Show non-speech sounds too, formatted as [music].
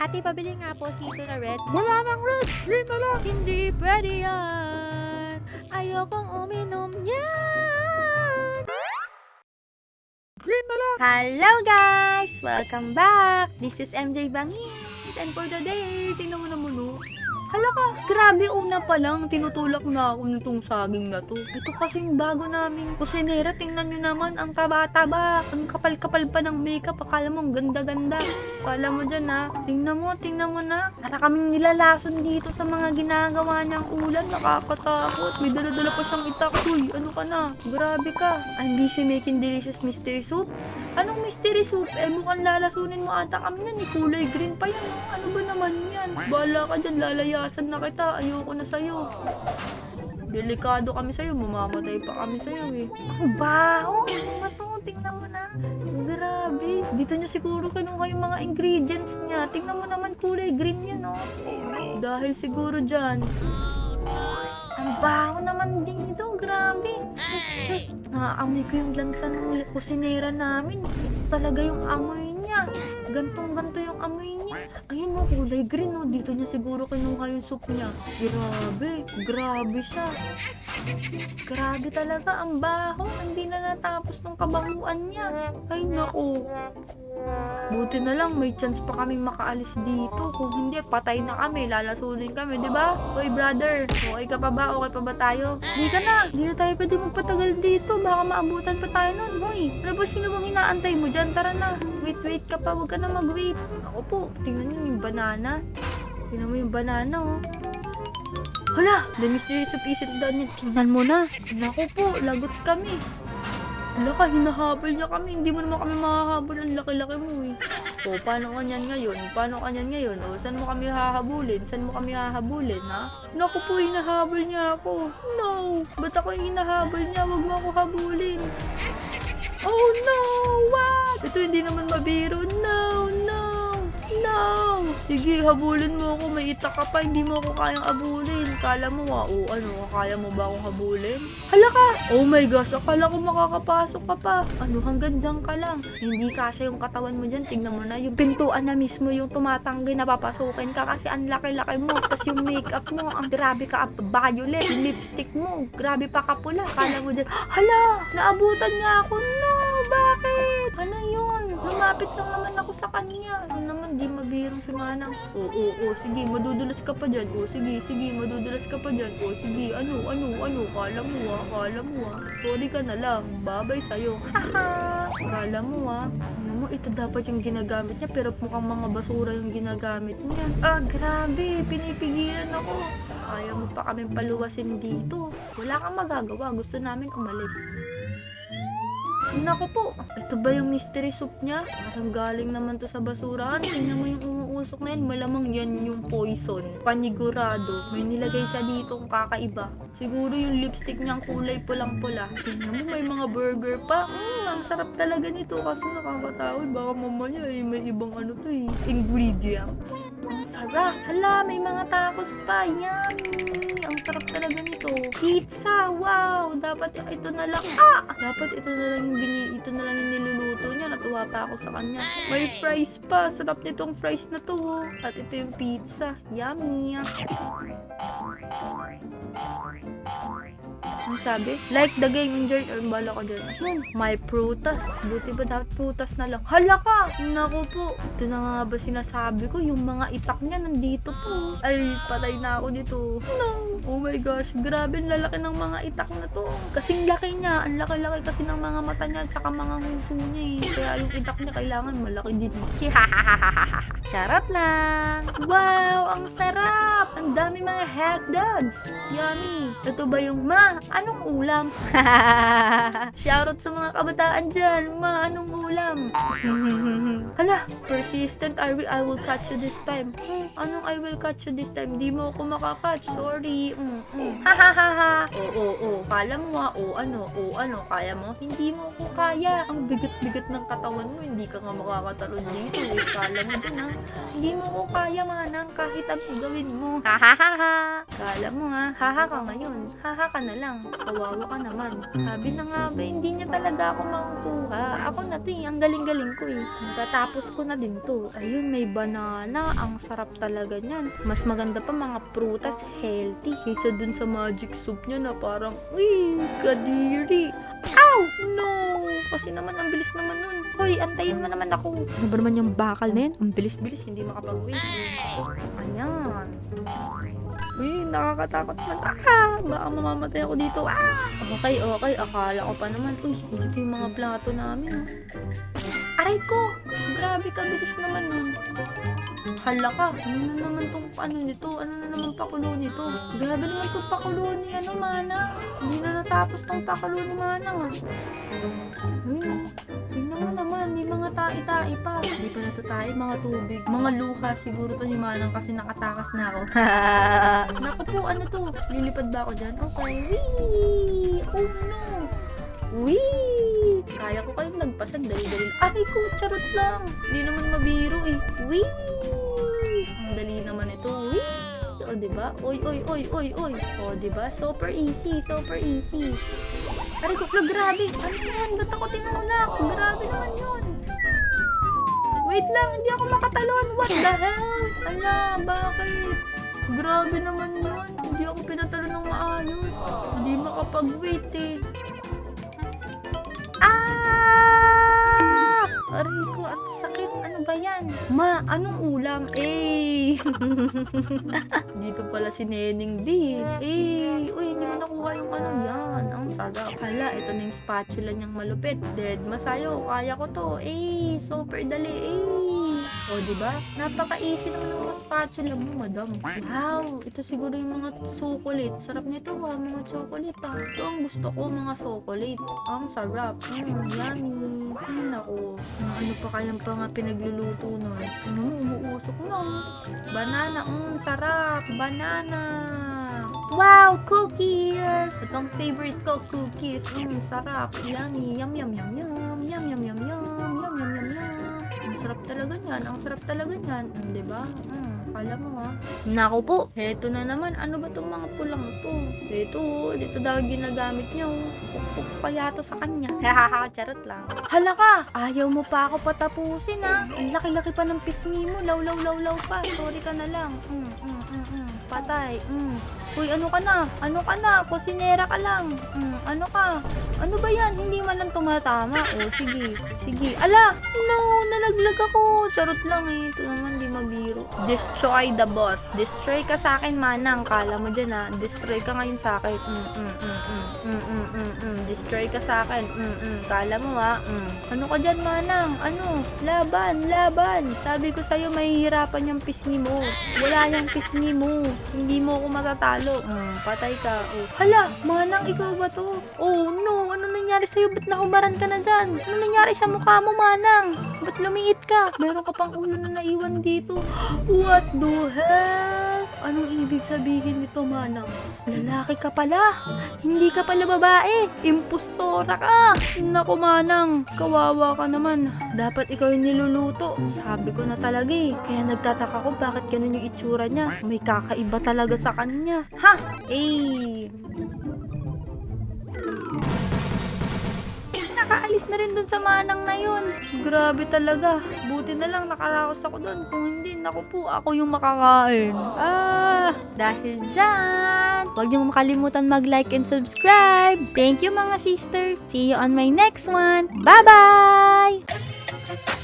Ate, pabili nga po sito na red. Wala nang red. Green na lang. Hindi pwede yan. Ayokong uminom niyan. Green na lang. Hello guys! Welcome back! This is MJ Bangin. And for today, tingnan mo naman grabe una pa lang, tinutulak na ako nitong saging na to. Ito kasing bago naming kusinera, tingnan nyo naman, ang taba-taba, ang kapal-kapal pa ng makeup, akala mo ang ganda-ganda. Akala mo dyan ha, tingnan mo, tingnan mo na. Para kaming nilalason dito sa mga ginagawa niyang ulan, nakakatakot. May dala-dala pa siyang itak. Uy, ano ka na? Grabe ka. I'm busy making delicious mystery soup. Anong mystery soup? Eh, mukhang lalasunin mo ata kami yan. Eh, kulay green pa yan. Ano ba naman yan? Bala ka dyan, lalayasan na kita. Ayoko na sa'yo. Delikado kami sa'yo. Mamamatay pa kami sa'yo eh. Ang baho! Ano ba? Tingnan mo na. Grabe. Dito niya siguro kinuha yung mga ingredients niya. Tingnan mo naman kulay green yan oh. Dahil siguro dyan. Ang baho naman dito. Grabe. Naaamoy ko yung lansa ng kusinera namin. Ito talaga yung amoy niya. Gantong-ganto yung amoy niya. Ayun o, kulay green o. Dito niya siguro kinuha yung soup niya. Grabe. Grabe siya. Grabe talaga. Ang baho. Hindi na natapos ng kabanguan niya. Ay, naku. Buti na lang, may chance pa kaming makaalis dito. Kung hindi, patay na kami. Lalasunin kami, di ba? Hoy, brother. Okay ka pa ba? Okay pa ba tayo? Hindi ka na. Hindi na tayo pwede magpatagal dito. Baka maabutan pa tayo nun. Hoy, ano ba sino bang inaantay mo dyan? Tara na. Wait, wait ka pa. Huwag ka na mag-wait. Ako po, tingnan niyo yung banana. Tingnan mo yung banana, oh. Hala, the mysterious of isn't done yet. Tingnan mo na. Naku po, lagot kami. Hala ka, hinahabol niya kami. Hindi mo naman kami makahabol. Ang laki-laki mo eh. O, paano kanyan ngayon? Paano kanyan ngayon? O, saan mo kami hahabulin? Saan mo kami hahabulin, ha? Naku po, hinahabol niya ako. No! Ba't ako hinahabol niya? Huwag mo ako habulin. Oh no! What? Ito hindi naman mabiro. No! No! No! Sige, habulin mo ako. May itak ka pa. Hindi mo ako kayang habulin. Kala mo, ah, o ano, kaya mo ba akong habulin? Hala ka! Oh my gosh, akala ko makakapasok ka pa. Ano, hanggang dyan ka lang. Hindi kasi yung katawan mo dyan. Tingnan mo na, yung pintuan na mismo yung tumatanggi na papasukin ka kasi ang laki-laki mo. Tapos yung makeup mo, ang grabe ka, violet. Yung lipstick mo, grabe pa kapula. Kala mo dyan, [gasps] hala, naabutan niya ako. Yun? Lumapit lang naman ako sa kanya. Ano naman, di mabirong si Manang. Oo, oo, oo, sige, madudulas ka pa dyan. Oo, sige, sige, madudulas ka pa dyan. Oo, sige, ano, ano, ano, kala mo ah, kala mo ah. Sorry ka na lang, babay sa'yo. Haha, kala mo ah. Ano mo, ito dapat yung ginagamit niya, pero mukhang mga basura yung ginagamit niya. Ah, grabe, pinipigilan ako. Ayaw mo pa kami paluwasin dito. Wala kang magagawa, gusto namin umalis. Nako po, ito ba yung mystery soup niya? Parang galing naman to sa basurahan. Tingnan mo yung umuusok na yan. Malamang yan yung poison. Panigurado. May nilagay siya dito kakaiba. Siguro yung lipstick niyang kulay pulang-pula. Tingnan mo, may mga burger pa. Mm, ang sarap talaga nito. Kaso nakakatakot. Baka mamaya eh, may ibang ano to eh. Ingredients. Ang sarap. Hala, may mga tacos pa. Yummy. Ang sarap talaga nito. Pizza. Wow. Dapat ito na lang. Ah! Dapat ito na lang yung bini, ito na lang yung niluluto niya. Natuwa pa ako sa kanya. May fries pa. Sarap nitong fries na to. oh. At ito yung pizza. Yummy. Ang sabi? Like the game, enjoy or bala ko dyan. Yun, may prutas. Buti ba dapat prutas na lang? Hala ka! Naku po. Ito na nga ba sinasabi ko, yung mga itak niya nandito po. Ay, patay na ako dito. No! Oh my gosh, grabe ang lalaki ng mga itak na to. Kasing laki niya, ang laki-laki kasi ng mga mata niya at saka mga nguso niya eh. Kaya yung itak niya kailangan malaki din. [laughs] Charot lang! Wow! Ang sarap! Ang dami mga hot dogs! Yummy! Ito ba yung ma? Anong ulam? [laughs] Shoutout sa mga kabataan dyan! Ma, anong ulam? [laughs] Hala! Persistent, I will, I will catch you this time. Anong I will catch you this time? Di mo ako makakatch. Sorry. Mm, mm. Ha ha ha ha! Oo, oo, oo. Kala mo ah. O ano, o ano. Kaya mo? Hindi mo ako kaya. Ang bigat-bigat ng katawan mo. Hindi ka nga makakatalon dito. Eh. Kala mo dyan ha. Hindi mo ko kaya manang kahit ang gawin mo. Hahaha. Kala mo ha, haha ka ngayon. Haha ka na lang. Kawawa ka naman. Sabi na nga ba, hindi niya talaga ako makukuha. Ako na to eh, ang galing-galing ko eh. Tatapos ko na din to. Ayun, may banana. Ang sarap talaga niyan. Mas maganda pa mga prutas, healthy. Kaysa dun sa magic soup niya na parang, uy, kadiri. Ow! No! Kasi naman, ang bilis naman nun. Hoy, antayin mo naman ako. Ano ba naman yung bakal na yan? Ang bilis-bilis, hindi makapag-wait. Ayan. Uy, nakakatakot naman. Ah! Baka mamamatay ako dito. Ah! Okay, okay. Akala ko pa naman. Uy, dito yung mga plato namin. Aray ko! Grabe ka, bilis naman nun. Hala ka, ano na naman tong ano nito? Ano na naman pakulo nito? Grabe naman tong pakulo ni ano, Manang. Hindi na natapos tong pakulo ni Manang ah. Ayun, tingnan mo naman, may mga tai-tai pa. Hindi pa na to tayo, mga tubig. Mga luha siguro to ni Manang kasi nakatakas na ako. [laughs] Naku po, ano to? Lilipad ba ako dyan? Okay, wee! Oh no! Wee! Kaya ko kayong nagpasan, dali-dali. Aray ko, charot lang. Hindi naman mabiro eh. Wee! O, diba? Oy, oy, oy, oy, oy. O, diba? Super easy, super easy. Aray ko, lo, grabe. Ano yan? Ba't ako tinulak? Grabe naman yun. Wait lang, hindi ako makatalon. What the hell? Ala, bakit? Grabe naman yun. Hindi ako pinatalo ng maayos. Hindi makapag-wait eh. Aray ko, at sakit. Ano ba yan? Ma, anong ulam? Eh! [laughs] Dito pala si Neneng B. Eh! Uy, hindi ko nakuha yung ano yan. Ang sarap. Hala, ito na yung spatula niyang malupit. Dead masayo. Kaya ko to. Eh! Super dali. Eh! O, di ba? Napaka-easy naman ng mga spatula mo, madam. Wow! Ito siguro yung mga chocolate. Sarap nito, ha? Mga chocolate, ha? Ito ang gusto ko, mga chocolate. Ang sarap. Mm, yummy. Nako. Mga ano pa kayang pa nga pinagluluto nun? Ano umuusok na. Banana, mm, sarap. Banana. Wow, cookies! Ito ang favorite ko, cookies. Mm, sarap. Yummy. Yum, yum, yum, yum. Yum, yum, yum, yum. Yum, yum, yum, yum. Ang sarap talaga niyan. Ang sarap talaga niyan. Mm, di ba? Mm, kala mo ha. Nako po. Heto na naman. Ano ba tong mga pulang to? Ito, dito daw ginagamit niya. Pukpuk kaya to sa kanya. Hahaha, [laughs] charot lang. Hala ka! Ayaw mo pa ako patapusin ha. Ang laki-laki pa ng pismi mo. Law, law, law, law pa. Sorry ka na lang. Mm, mm, mm, mm. Patay. Mm. Uy, ano ka na? Ano ka na? Kusinera ka lang. Mm, ano ka? Ano ba yan? Hindi man lang tumatama. O, sige. Sige. Ala! No! Nalaglag ako. Charot lang eh. Ito naman, di mabiro. Destroy the boss. Destroy ka sa akin, manang. Kala mo dyan ha. Destroy ka ngayon sa akin. Mm, mm, mm, mm. Mm, mm, mm, mm. Destroy ka sa akin. Mm, mm. Kala mo ha. Mm. Ano ka dyan, manang? Ano? Laban, laban. Sabi ko sa'yo, mahihirapan yung pisngi mo. Wala yung pisngi mo. Hindi mo ako matatalo. Mm, patay ka. Oh. Hala, manang, ikaw ba to? Oh no, ano nangyari sa'yo? Ba't nahubaran ka na dyan? Ano nangyari sa mukha mo, manang? Ba't lumiit ka? Meron ka pang ulo na naiwan dito. [gasps] What the hell? Anong ibig sabihin nito, manang? Lalaki ka pala. Hindi ka pala babae. Impostora ka. Naku, manang. Kawawa ka naman. Dapat ikaw yung niluluto. Sabi ko na talaga eh. Kaya nagtataka ko bakit ganun yung itsura niya. May kakaiba talaga sa kanya. Ha? Eh. Na rin dun sa manang na yun. Grabe talaga. Buti na lang nakaraos ako dun. Kung hindi, naku po, ako yung makakain. Ah, dahil dyan, huwag niyo makalimutan mag-like and subscribe. Thank you mga sister. See you on my next one. Bye-bye!